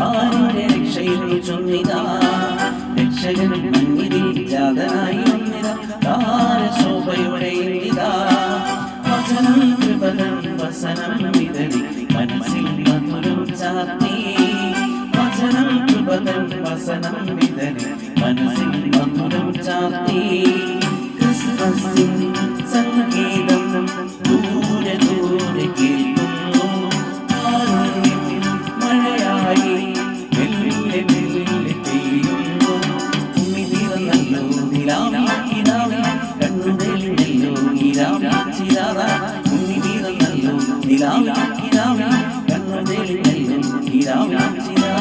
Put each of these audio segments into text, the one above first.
ആരുടെ രക്ഷയിൽ ചൊന്നിതാ രക്ഷകൻ മഞ്ഞിതിൽ ജാതനായി വന്നിതാ താരശോഭയുടെ ഇന്ദിതാ വസനം കൃപനം വസനം വിതറി മനസ്സിൽ മധുരം ചാത്തി വസനം കൃപനം വസനം വിതറി മനസ്സിൽ മധുരം ചാത്തി ക്രിസ്മസിൻ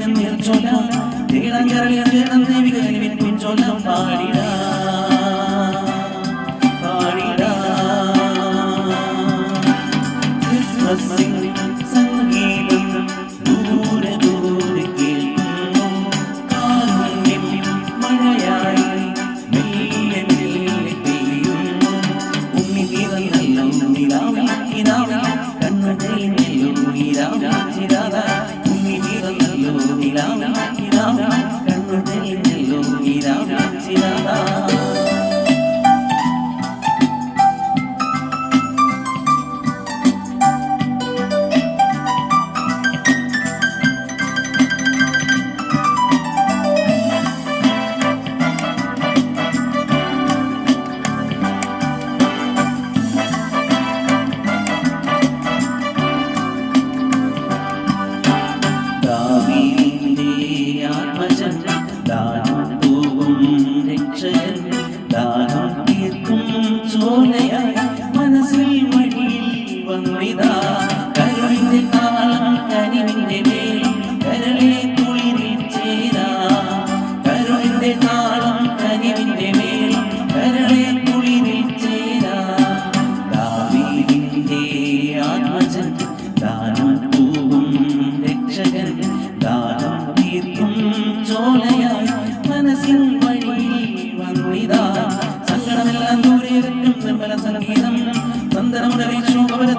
നിന്നും ചൊല്ലാം നീളം കരളിൽ ചേർന്ന് വികലി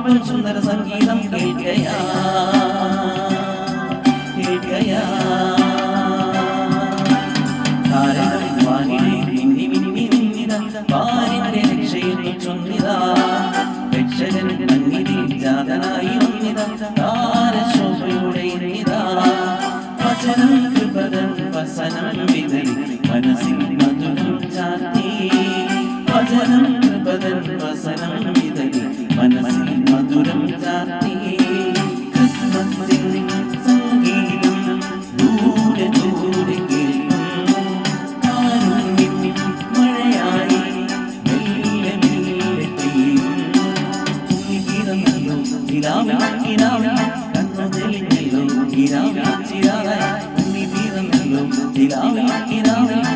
മക്കൾ സുന്ദര സംഗീതം കേൾക്കയാ കേൾക്കയാ. ഭാര്യന്റെ രക്ഷയിൽ ചൊന്നിതാ. രക്ഷകൻ മന്നിതി ജാതനായി വന്നിതാരശോഭയുടെ ഇന്നിതാ. വചനം കൃപതൻ വസനം വിതരി മനസ്സിൽ മധുരം ചാത്തി വചനം കൃപതൻ വസനം గిరామ్ గిరామ్ నన్ను తెలియలో గిరామ్ గిరామ్